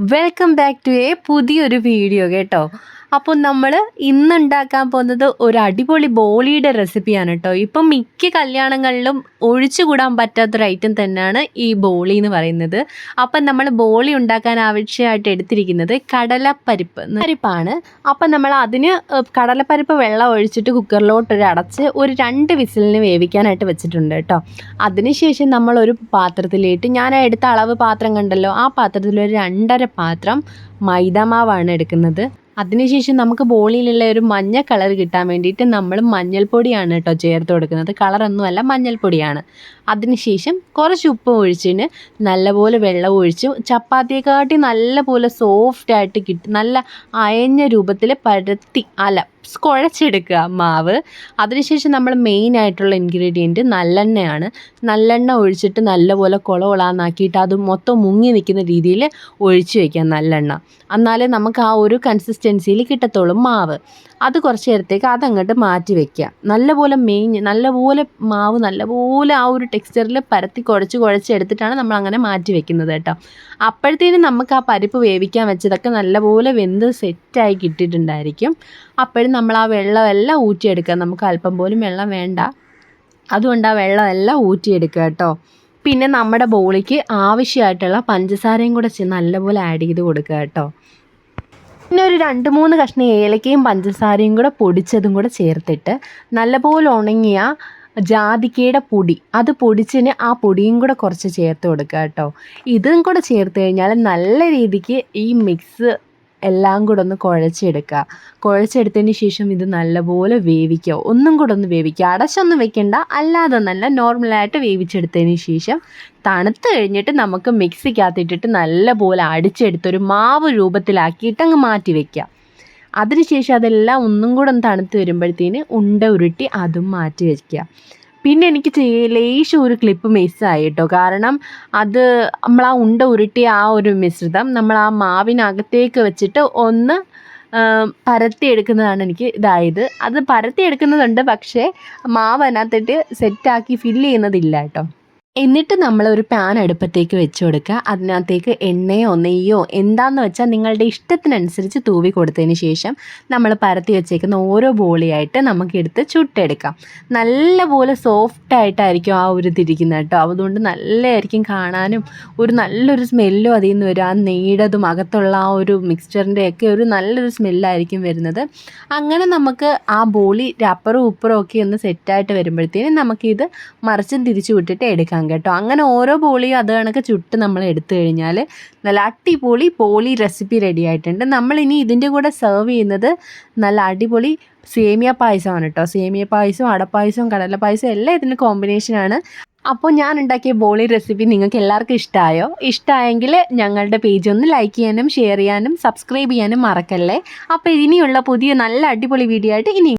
Welcome back to a പുതിയൊരു video കേട്ടോ. അപ്പോൾ നമ്മൾ ഇന്ന് ഉണ്ടാക്കാൻ പോകുന്നത് ഒരു അടിപൊളി ബോളിയുടെ റെസിപ്പിയാണ് കേട്ടോ. ഇപ്പം മിക്ക കല്യാണങ്ങളിലും ഒഴിച്ചുകൂടാൻ പറ്റാത്തൊരു ഐറ്റം തന്നെയാണ് ഈ ബോളി എന്ന് പറയുന്നത്. അപ്പം നമ്മൾ ബോളി ഉണ്ടാക്കാൻ ആവശ്യമായിട്ട് എടുത്തിരിക്കുന്നത് കടലപ്പരിപ്പ് പരിപ്പാണ്. അപ്പം നമ്മൾ അതിന് കടലപ്പരിപ്പ് വെള്ളം ഒഴിച്ചിട്ട് കുക്കറിലോട്ട് ഒരു അടച്ച് ഒരു രണ്ട് വിസിലിന് വേവിക്കാനായിട്ട് വെച്ചിട്ടുണ്ട് കേട്ടോ. അതിനുശേഷം നമ്മൾ ഒരു പാത്രത്തിലേട്ട് ഞാൻ എടുത്ത അളവ് പാത്രം കണ്ടല്ലോ ആ പാത്രത്തിൽ ഒരു രണ്ടര പാത്രം മൈദ മാവാണ് എടുക്കുന്നത്. അതിനുശേഷം നമുക്ക് ബോളിയിലുള്ള ഒരു മഞ്ഞ കളർ കിട്ടാൻ വേണ്ടിയിട്ട് നമ്മൾ മഞ്ഞൾപ്പൊടിയാണ് കേട്ടോ ചേർത്ത് കൊടുക്കുന്നത്. കളറൊന്നുമല്ല മഞ്ഞൾപ്പൊടിയാണ്. അതിനുശേഷം കുറച്ച് ഉപ്പ് ഒഴിച്ചിന് നല്ലപോലെ വെള്ളം ഒഴിച്ച് ചപ്പാത്തിയെക്കാട്ടി നല്ലപോലെ സോഫ്റ്റ് ആയിട്ട് കിട്ടി നല്ല അയഞ്ഞ രൂപത്തിൽ പരത്തി അല്ല കുഴച്ചെടുക്കുക മാവ്. അതിനുശേഷം നമ്മൾ മെയിൻ ആയിട്ടുള്ള ഇൻഗ്രീഡിയന്റ് നല്ലെണ്ണയാണ്. നല്ലെണ്ണ ഒഴിച്ചിട്ട് നല്ലപോലെ കുളകുളാന്നാക്കിയിട്ട് അത് മൊത്തം മുങ്ങി നിൽക്കുന്ന രീതിയിൽ ഒഴിച്ച് വയ്ക്കാം നല്ലെണ്ണ. എന്നാലേ നമുക്ക് ആ ഒരു കൺസിസ്റ്റൻസിയിൽ കിട്ടത്തുള്ളൂ മാവ്. അത് കുറച്ച് നേരത്തേക്ക് അതങ്ങോട്ട് മാറ്റി വയ്ക്കുക നല്ലപോലെ മെയിൻ നല്ലപോലെ മാവ് നല്ലപോലെ ആ ഒരു ടെക്സ്ചറിൽ പരത്തി കുഴച്ച് കുഴച്ച് എടുത്തിട്ടാണ് നമ്മൾ അങ്ങനെ മാറ്റി വെക്കുന്നത് കേട്ടോ. അപ്പോഴത്തേനും നമുക്ക് ആ പരിപ്പ് വേവിക്കാൻ വെച്ചതൊക്കെ നല്ലപോലെ വെന്ത് സെറ്റായി കിട്ടിയിട്ടുണ്ടായിരിക്കും. അപ്പോഴും നമ്മൾ ആ വെള്ളമെല്ലാം ഊറ്റിയെടുക്കുക. നമുക്ക് അല്പം പോലും വെള്ളം വേണ്ട. അതുകൊണ്ട് ആ വെള്ളമെല്ലാം ഊറ്റിയെടുക്കുക കേട്ടോ. പിന്നെ നമ്മുടെ ബോളിക്ക് ആവശ്യമായിട്ടുള്ള പഞ്ചസാരയും കൂടെ നല്ലപോലെ ആഡ് ചെയ്ത് കൊടുക്കുക കേട്ടോ. പിന്നെ ഒരു രണ്ട് മൂന്ന് കഷ്ണം ഏലക്കയും പഞ്ചസാരയും കൂടെ പൊടിച്ചതും കൂടെ ചേർത്തിട്ട് നല്ലപോലെ ഉണങ്ങിയ ജാതിക്കയുടെ പൊടി. അത് പൊടിച്ചിന് ആ പൊടിയും കൂടെ കുറച്ച് ചേർത്ത് കൊടുക്കുക കേട്ടോ. ഇതും കൂടെ ചേർത്ത് കഴിഞ്ഞാൽ നല്ല രീതിക്ക് ഈ മിക്സ് എല്ലാം കൂടെ ഒന്ന് കുഴച്ചെടുക്കുക. കുഴച്ചെടുത്തതിന് ശേഷം ഇത് നല്ലപോലെ വേവിക്കുക. ഒന്നും കൂടെ ഒന്ന് വേവിക്കുക. അടച്ചൊന്നും വെക്കണ്ട. അല്ലാതെ നല്ല നോർമലായിട്ട് വേവിച്ചെടുത്തതിന് ശേഷം തണുത്ത് കഴിഞ്ഞിട്ട് നമുക്ക് മിക്സിക്കകത്തിട്ടിട്ട് നല്ലപോലെ അടിച്ചെടുത്തൊരു മാവ് രൂപത്തിലാക്കിയിട്ട് അങ്ങ് മാറ്റി വെക്കുക. അതിനുശേഷം അതെല്ലാം ഒന്നും കൂടെ ഒന്ന് തണുത്ത് വരുമ്പോഴത്തേന് ഉണ്ട ഉരുട്ടി അതും മാറ്റി വയ്ക്കുക പിന്നെ എനിക്ക് ലേശം ഒരു ക്ലിപ്പ് മിസ്സായി കേട്ടോ. കാരണം അത് നമ്മൾ ആ ഉണ്ട ഉരുട്ടിയ ആ ഒരു മിശ്രിതം നമ്മൾ ആ മാവിനകത്തേക്ക് വെച്ചിട്ട് ഒന്ന് പരത്തി പരത്തിയെടുക്കുന്നതാണ് എനിക്ക് ഇതായത്. അത് പരത്തിയെടുക്കുന്നതുണ്ട് പക്ഷേ മാവ് അതിനകത്തിട്ട് സെറ്റാക്കി ഫില്ല് ചെയ്യുന്നതില്ല കേട്ടോ. എന്നിട്ട് നമ്മൾ ഒരു പാൻ അടുപ്പത്തേക്ക് വെച്ച് കൊടുക്കുക. അതിനകത്തേക്ക് എണ്ണയോ നെയ്യോ എന്താണെന്ന് വെച്ചാൽ നിങ്ങളുടെ ഇഷ്ടത്തിനനുസരിച്ച് തൂവി കൊടുത്തതിന് ശേഷം നമ്മൾ പരത്തി വെച്ചേക്കുന്ന ഓരോ ബോളിയായിട്ട് നമുക്കെടുത്ത് ചുട്ടെടുക്കാം. നല്ലപോലെ സോഫ്റ്റ് ആയിട്ടായിരിക്കും ആ ഒരു തിരിക്കുന്നത് കേട്ടോ. അതുകൊണ്ട് നല്ലതായിരിക്കും കാണാനും. ഒരു നല്ലൊരു സ്മെല്ലും അതിൽ നിന്ന് വരും. ആ നെയ്യുടേതും അകത്തുള്ള ആ ഒരു മിക്സ്ചറിന്റെ ഒക്കെ ഒരു നല്ലൊരു സ്മെല്ലായിരിക്കും വരുന്നത്. അങ്ങനെ നമുക്ക് ആ ബോളി അപ്പറും ഉപ്പറും ഒക്കെ ഒന്ന് സെറ്റായിട്ട് വരുമ്പോഴത്തേനും നമുക്കിത് മറിച്ചും തിരിച്ചു വിട്ടിട്ട് എടുക്കാം കേട്ടോ. അങ്ങനെ ഓരോ പോളിയും അത് കണക്ക് ചുട്ട് നമ്മൾ എടുത്തു കഴിഞ്ഞാൽ നല്ല അടിപൊളി പോളി റെസിപ്പി റെഡി ആയിട്ടുണ്ട്. നമ്മളിനി ഇതിന്റെ കൂടെ സെർവ് ചെയ്യുന്നത് നല്ല അടിപൊളി സേമിയ പായസമാണ് കേട്ടോ. സേമിയ പായസവും അടപ്പായസവും കടല പായസവും എല്ലാം ഇതിന്റെ കോമ്പിനേഷനാണ് അപ്പോൾ ഞാൻ ഉണ്ടാക്കിയ ബോളി റെസിപ്പി നിങ്ങൾക്ക് എല്ലാവർക്കും ഇഷ്ടമായോ ഇഷ്ടമായെങ്കിൽ ഞങ്ങളുടെ പേജ് ഒന്ന് ലൈക്ക് ചെയ്യാനും ഷെയർ ചെയ്യാനും സബ്സ്ക്രൈബ് ചെയ്യാനും മറക്കല്ലേ? അപ്പോൾ ഇനിയുള്ള പുതിയ നല്ല അടിപൊളി വീഡിയോ ആയിട്ട് ഇനി